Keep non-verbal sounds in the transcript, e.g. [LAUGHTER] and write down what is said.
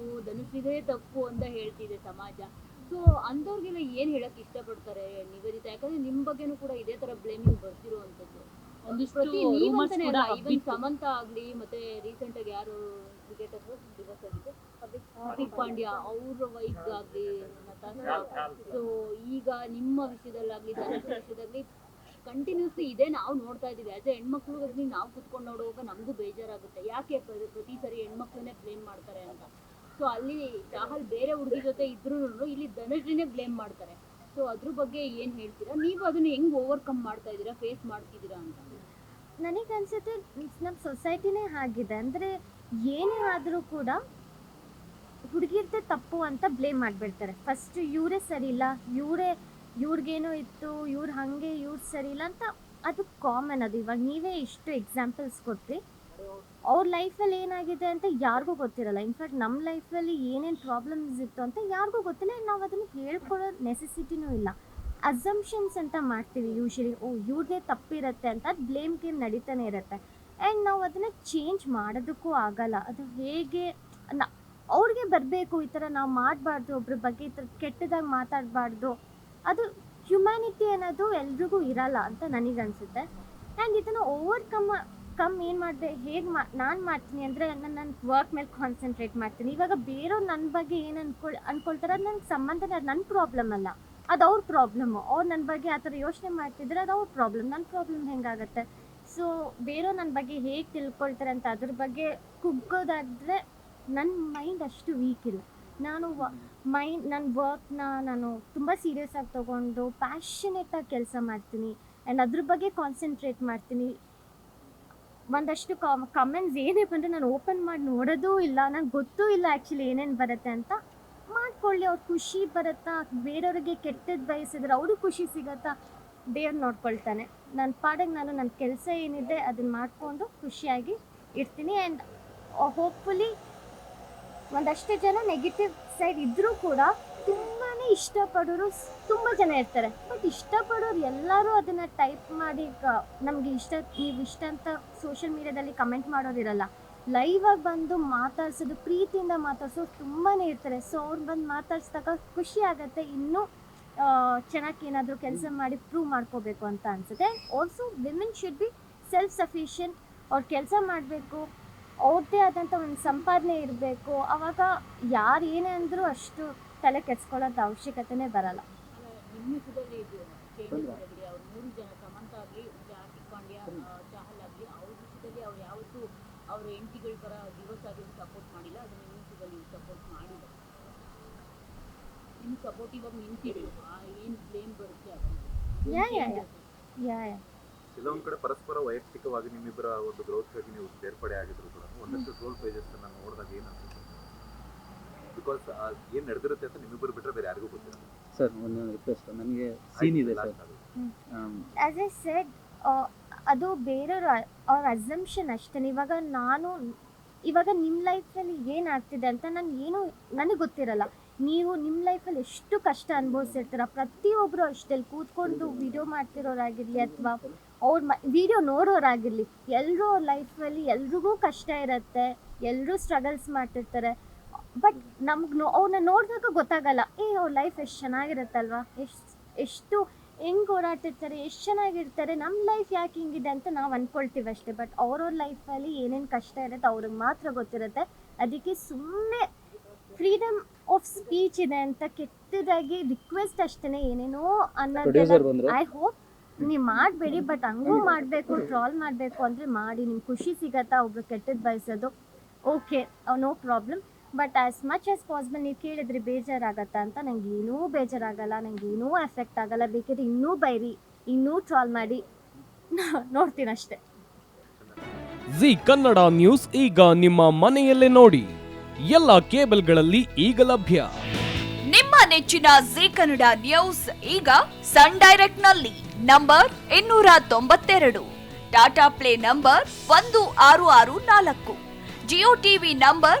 ತಪ್ಪು ಧನುಷ್ರಿದೇ ತಪ್ಪು ಅಂತ ಹೇಳ್ತಿದೆ ಸಮಾಜ. ಸೊ ಅಂಥವ್ರಿಗೆಲ್ಲ ಏನ್ ಹೇಳಕ್ ಇಷ್ಟಪಡ್ತಾರೆ ನಿವೇದಿತ? ಯಾಕಂದ್ರೆ ನಿಮ್ ಬಗ್ಗೆನೂ ಕೂಡ ಇದೇ ತರ ಬ್ಲೇಮಿಂಗ್ ಬರ್ತಿರುವಂತದ್ದು ಸಮಂತ ಆಗ್ಲಿ ಮತ್ತೆ ರೀಸೆಂಟ್ ಆಗಿ ಯಾರು ಕ್ರಿಕೆಟರ್ ದಿವಸ ಆಗಿದೆ. ಹಾರ್ದಿಕ್ ಪಾಂಡ್ಯ ಅವ್ರ ವೈಫ್ ಆಗ್ಲಿ ಸೊ ಈಗ ನಿಮ್ಮ ವಿಷಯದಲ್ಲಾಗ್ಲಿ ಧನುಷ್ ವಿಷಯದಲ್ಲಿ ಕಂಟಿನ್ಯೂಸ್ಲಿ ಇದೇ ನಾವು ನೋಡ್ತಾ ಇದೀವಿ ಆಸ್ ಎ ಹೆಣ್ಮಕ್ಳು ನಾವು ಕುತ್ಕೊಂಡು ನೋಡುವಾಗ ನಮಗೂ ಬೇಜಾರಾಗುತ್ತೆ. ಯಾಕೆ ಪ್ರ- ಪ್ರತಿ ಸರಿ ಹೆಣ್ಮಕ್ಳನ್ನೇ ಬ್ಲೇಮ್ ಮಾಡ್ತಾರೆ ಅಂತ? ಸೊ ಅಲ್ಲಿ ರಾಹುಲ್ ಬೇರೆ ಹುಡುಗಿ ಜೊತೆ ಇದ್ರೂ ಇಲ್ಲಿ ಧನುಷ್ನೇ ಬ್ಲೇಮ್ ಮಾಡ್ತಾರೆ. ಸೊ ಅದ್ರ ಬಗ್ಗೆ ಏನ್ ಹೇಳ್ತೀರಾ? ನೀವು ಅದನ್ನ ಹೆಂಗ್ ಓವರ್ಕಮ್ ಮಾಡ್ತಾ ಇದೀರಾ ಫೇಸ್ ಮಾಡ್ತಿದ್ದೀರಾ ಅಂತ? ನನಗೆ ಅನ್ಸುತ್ತೆ ನಮ್ಮ ಸೊಸೈಟಿನೇ ಹಾಗಿದೆ. ಅಂದ್ರೆ ಏನೇ ಆದರೂ ಕೂಡ ಹುಡುಗಿರ್ದೆ ತಪ್ಪು ಅಂತ ಬ್ಲೇಮ್ ಮಾಡಿಬಿಡ್ತಾರೆ. ಫಸ್ಟ್ ಇವರೇ ಸರಿ ಇಲ್ಲ, ಇವರೇ, ಇವ್ರಿಗೇನೋ ಇತ್ತು, ಇವ್ರು ಹಾಗೆ, ಇವ್ರು ಸರಿ ಇಲ್ಲ ಅಂತ ಅದು ಕಾಮನ್ ಅದು. ಇವಾಗ ನೀವೇ ಇಷ್ಟು ಎಕ್ಸಾಂಪಲ್ಸ್ ಕೊಟ್ರಿ. ಅವ್ರ ಲೈಫಲ್ಲಿ ಏನಾಗಿದೆ ಅಂತ ಯಾರಿಗೂ ಗೊತ್ತಿರಲ್ಲ. ಇನ್ಫ್ಯಾಕ್ಟ್ ನಮ್ಮ ಲೈಫಲ್ಲಿ ಏನೇನು ಪ್ರಾಬ್ಲಮ್ಸ್ ಇತ್ತು ಅಂತ ಯಾರಿಗೂ ಗೊತ್ತಿಲ್ಲ. ನಾವು ಅದನ್ನು ಹೇಳ್ಕೊಳ್ಳೋ ನೆಸೆಸಿಟಿನೂ ಇಲ್ಲ. ಅಸಂಪ್ಷನ್ಸ್ ಅಂತ ಮಾಡ್ತೀವಿ ಯೂಶಲಿ ಓ ಇವ್ರದೇ ತಪ್ಪಿರತ್ತೆ ಅಂತ ಅದು ಬ್ಲೇಮ್ ಗೇಮ್ ನಡೀತಾನೆ ಇರುತ್ತೆ. ಆ್ಯಂಡ್ ನಾವು ಅದನ್ನು ಚೇಂಜ್ ಮಾಡೋದಕ್ಕೂ ಆಗಲ್ಲ. ಅದು ಹೇಗೆ, ನ, ಅವ್ರಿಗೆ ಬರಬೇಕು ಈ ಥರ ನಾವು ಮಾಡಬಾರ್ದು, ಒಬ್ರ ಬಗ್ಗೆ ಈ ಥರ ಕೆಟ್ಟದಾಗಿ ಮಾತಾಡಬಾರ್ದು. ಅದು ಹ್ಯುಮ್ಯಾನಿಟಿ ಅನ್ನೋದು ಎಲ್ರಿಗೂ ಇರಲ್ಲ ಅಂತ ನನಗನ್ಸುತ್ತೆ ಆ್ಯಂಡ್ ಇದನ್ನು ಓವರ್ಕಮ್ ಕಮ್ ಏನು ಮಾಡಿದೆ, ಹೇಗೆ ಮಾ, ನಾನು ಮಾಡ್ತೀನಿ ಅಂದರೆ ನಾನು ನನ್ನ ವರ್ಕ್ ಮೇಲೆ ಕಾನ್ಸಂಟ್ರೇಟ್ ಮಾಡ್ತೀನಿ. ಇವಾಗ ಬೇರೆಯವ್ರು ನನ್ನ ಬಗ್ಗೆ ಏನು ಅನ್ಕೊಳ್, ಅನ್ಕೊಳ್ತಾರ ಅದು ನನಗೆ ಅದು ನನ್ನ ಪ್ರಾಬ್ಲಮ್ ಅಲ್ಲ. ಅದು ಅವ್ರ ಪ್ರಾಬ್ಲಮ್ಮು ಅವ್ರು ನನ್ನ ಬಗ್ಗೆ ಆ ಥರ ಯೋಚನೆ ಮಾಡ್ತಿದ್ರೆ ಅದು ಅವ್ರ ಪ್ರಾಬ್ಲಮ್ ನನ್ನ ಪ್ರಾಬ್ಲಮ್ ಹೆಂಗಾಗತ್ತೆ? ಸೊ ಬೇರೆಯವ್ರು ನನ್ನ ಬಗ್ಗೆ ಹೇಗೆ ತಿಳ್ಕೊಳ್ತಾರೆ ಅಂತ ಅದ್ರ ಬಗ್ಗೆ ಕುಗ್ಗೋದಾದರೆ ನನ್ನ ಮೈಂಡ್ ಅಷ್ಟು ವೀಕ್ ಇಲ್ಲ. ನಾನು ಮೈಂಡ್ ನನ್ನ ವರ್ಕ್ನ ನಾನು ತುಂಬ ಸೀರಿಯಸ್ ಆಗಿ ತೊಗೊಂಡು ಪ್ಯಾಷನೇಟಾಗಿ ಕೆಲಸ ಮಾಡ್ತೀನಿ. ಆ್ಯಂಡ್ ಅದ್ರ ಬಗ್ಗೆ ಕಾನ್ಸಂಟ್ರೇಟ್ ಮಾಡ್ತೀನಿ. ಒಂದಷ್ಟು ಕಮೆಂಟ್ಸ್ ಏನೇ ಬಂದರೆ ನಾನು ಓಪನ್ ಮಾಡಿ ನೋಡೋದೂ ಇಲ್ಲ. ನಂಗೆ ಗೊತ್ತೂ ಇಲ್ಲ ಆ್ಯಕ್ಚುಲಿ ಏನೇನು ಬರುತ್ತೆ ಅಂತ. ಮಾಡ್ಕೊಳ್ಳಿ, ಅವ್ರು ಖುಷಿ ಬರುತ್ತಾ? ಬೇರೆಯವ್ರಿಗೆ ಕೆಟ್ಟದ್ದು ಬಯಸಿದ್ರೆ ಅವರು ಖುಷಿ ಸಿಗತ್ತಾ? ದೇವ್ರು ನೋಡ್ಕೊಳ್ತಾನೆ. ನನ್ನ ಪಾಡಿಗೆ ನಾನು ನನ್ನ ಕೆಲಸ ಏನಿದೆ ಅದನ್ನು ಮಾಡಿಕೊಂಡು ಖುಷಿಯಾಗಿ ಇರ್ತೀನಿ ಆ್ಯಂಡ್ ಹೋಪ್ಫುಲಿ ಒಂದಷ್ಟು ಜನ ನೆಗೆಟಿವ್ ಸೈಡ್ ಇದ್ದರೂ ಕೂಡ ತುಂಬಾ ಇಷ್ಟಪಡೋರು ತುಂಬ ಜನ ಇರ್ತಾರೆ. ಬಟ್ ಇಷ್ಟಪಡೋರು ಎಲ್ಲರೂ ಅದನ್ನು ಟೈಪ್ ಮಾಡಿ ನಮಗೆ ಇಷ್ಟ, ನೀವು ಇಷ್ಟ ಅಂತ ಸೋಷಿಯಲ್ ಮೀಡಿಯಾದಲ್ಲಿ ಕಮೆಂಟ್ ಮಾಡೋದಿರಲ್ಲ ಲೈವ್ ಆಗಿ ಬಂದು ಮಾತಾಡ್ಸೋದು, ಪ್ರೀತಿಯಿಂದ ಮಾತಾಡ್ಸೋರು ತುಂಬಾ ಇರ್ತಾರೆ. ಸೊ ಅವ್ರು ಬಂದು ಮಾತಾಡ್ಸಿದಾಗ ಖುಷಿ ಆಗುತ್ತೆ. ಇನ್ನೂ ಚೆನ್ನಾಗಿ ಏನಾದರೂ ಕೆಲಸ ಮಾಡಿ ಪ್ರೂವ್ ಮಾಡ್ಕೋಬೇಕು ಅಂತ ಅನಿಸುತ್ತೆ. Also women should be self sufficient ಅವ್ರು ಕೆಲಸ ಮಾಡಬೇಕು ಅವ್ರದ್ದೇ ಆದಂಥ ಒಂದು ಸಂಪಾದನೆ ಇರಬೇಕು. ಆವಾಗ ಯಾರು ಏನೇ ಅಂದರೂ ಅಷ್ಟು ತಲೆ ಕೆಡ್ಸ್ಕೊಳ್ಳೋಂಥ ಅವಶ್ಯಕತೆನೇ ಬರಲ್ಲ. ಆಗಿ ಆಗಿ ಕೆಲವೊಂದ್ ಕಡೆ ಪರಸ್ಪರ ವೈಯಕ್ತಿಕವಾಗಿ ನಿಮ್ಮಿಬ್ಬರ ಒಂದು ಗ್ರೋತ್ಗಾಗಿ ನೀವು ಸೇರ್ಪಡೆ ಆಗಿದ್ರು ಕೂಡ ಒಂದಷ್ಟು ಟ್ರೋಲ್ ಪೇಜಸ್ ನೋಡಿದಾಗ ಏನ್ ಬಿಕಾಸ್ ಏನ್ ನಡೆದಿರುತ್ತೆ ಅಂತ ನಿಮ್ಮಿಬ್ಬರು ಬಿಟ್ಟರೆ ಬೇರೆ ಯಾರಿಗೂ ಗೊತ್ತಿಲ್ಲ. ಸರ್ ಒಂದು ರಿಕ್ವೆಸ್ಟ್ ನನಗೆ ಸೀನ್ ಇದೆ ಸರ್. ಆಸ್ ಎ ಸೆಡ್ ಅದು ಬೇರೆಯವ್ರ ಅವ್ರ ಅಸಂಪ್ಷನ್ ಅಷ್ಟೇ ಇವಾಗ ನಾನು ಇವಾಗ ನಿಮ್ಮ ಲೈಫಲ್ಲಿ ಏನಾಗ್ತಿದೆ ಅಂತ ನಾನು ಏನು ನನಗೆ ಗೊತ್ತಿರಲ್ಲ. ನೀವು ನಿಮ್ಮ ಲೈಫಲ್ಲಿ ಎಷ್ಟು ಕಷ್ಟ ಅನುಭವಿಸಿರ್ತೀರ? ಪ್ರತಿಯೊಬ್ಬರು ಅಷ್ಟೇ ಕೂತ್ಕೊಂಡು ವಿಡಿಯೋ ಮಾಡ್ತಿರೋರಾಗಿರಲಿ ಅಥವಾ ಅವ್ರ ಮ ವಿಡಿಯೋ ನೋಡೋರಾಗಿರಲಿ ಎಲ್ಲರೂ ಅವ್ರ ಲೈಫಲ್ಲಿ ಎಲ್ರಿಗೂ ಕಷ್ಟ ಇರುತ್ತೆ ಎಲ್ಲರೂ ಸ್ಟ್ರಗಲ್ಸ್ ಮಾಡ್ತಿರ್ತಾರೆ. ಬಟ್ ನಮ್ಗೆ ನೋ ಅವ್ರನ್ನ ನೋಡಿದಾಗ ಗೊತ್ತಾಗಲ್ಲ ಏ ಅವ್ರ ಲೈಫ್ ಎಷ್ಟು ಚೆನ್ನಾಗಿರುತ್ತಲ್ವಾ? ಎಷ್ಟು ಎಷ್ಟು ಹೆಂಗೆ ಓಡಾಡ್ತಿರ್ತಾರೆ ಎಷ್ಟು ಚೆನ್ನಾಗಿರ್ತಾರೆ? ನಮ್ಮ ಲೈಫ್ ಯಾಕೆ ಹಿಂಗಿದೆ ಅಂತ ನಾವು ಅಂದ್ಕೊಳ್ತೀವಿ ಅಷ್ಟೇ. ಬಟ್ ಅವ್ರವ್ರ ಲೈಫಲ್ಲಿ ಏನೇನು ಕಷ್ಟ ಇರುತ್ತೆ ಅವ್ರಿಗೆ ಮಾತ್ರ ಗೊತ್ತಿರುತ್ತೆ. ಅದಕ್ಕೆ ಸುಮ್ಮನೆ ಫ್ರೀಡಮ್ ಆಫ್ ಸ್ಪೀಚ್ ಇದೆ ಅಂತ ಕೆಟ್ಟದಾಗಿ ರಿಕ್ವೆಸ್ಟ್ ಅಷ್ಟೇ ಏನೇನೋ ಅನ್ನೋದು ಐ ಹೋಪ್ ನೀವು ಮಾಡಬೇಡಿ ಬಟ್ ಹಂಗೂ ಮಾಡಬೇಕು ಟ್ರಾಲ್ ಮಾಡಬೇಕು ಅಂದರೆ ಮಾಡಿ. ನಿಮ್ಗೆ ಖುಷಿ ಸಿಗತ್ತಾ? ಒಬ್ರು ಕೆಟ್ಟದ್ದು ಬಯಸೋದು? Okay no problem but as much as possible ನೀವು ಕೇಳಿದ್ರೆ ಬೇಜಾರಾಗತ್ತಾ ಅಂತ ನಂಗೆ ಏನೂ ಬೇಜಾರಾಗಲ್ಲ ನಂಗೆ ಏನೂ ಎಫೆಕ್ಟ್ ಆಗಲ್ಲ. ಬೇಕಿದ್ರೆ ಇನ್ನೂ ಬೈರಿ ಇನ್ನೂ ಟ್ರಾಲ್ ಮಾಡಿ. [LAUGHS] ನೋಡ್ತೀನಿ ಅಷ್ಟೇ. ಜಿ ಕನ್ನಡ ನ್ಯೂಸ್ ಈಗ ನಿಮ್ಮ ಮನೆಯಲ್ಲೇ ನೋಡಿ. ಎಲ್ಲ ಕೇಬಲ್ಗಳಲ್ಲಿ ಈಗ ಲಭ್ಯ. ನಿಮ್ಮ ನೆಚ್ಚಿನ ಜಿ ಕನ್ನಡ ನ್ಯೂಸ್ ಈಗ ಸನ್ ಡೈರೆಕ್ಟ್ನಲ್ಲಿ ನಂಬರ್ ಇನ್ನೂರ ತೊಂಬತ್ತೆರಡು. ಟಾಟಾ ಪ್ಲೇ ನಂಬರ್ ಒಂದು ಆರು ಆರು ನಾಲ್ಕು. Jio TV number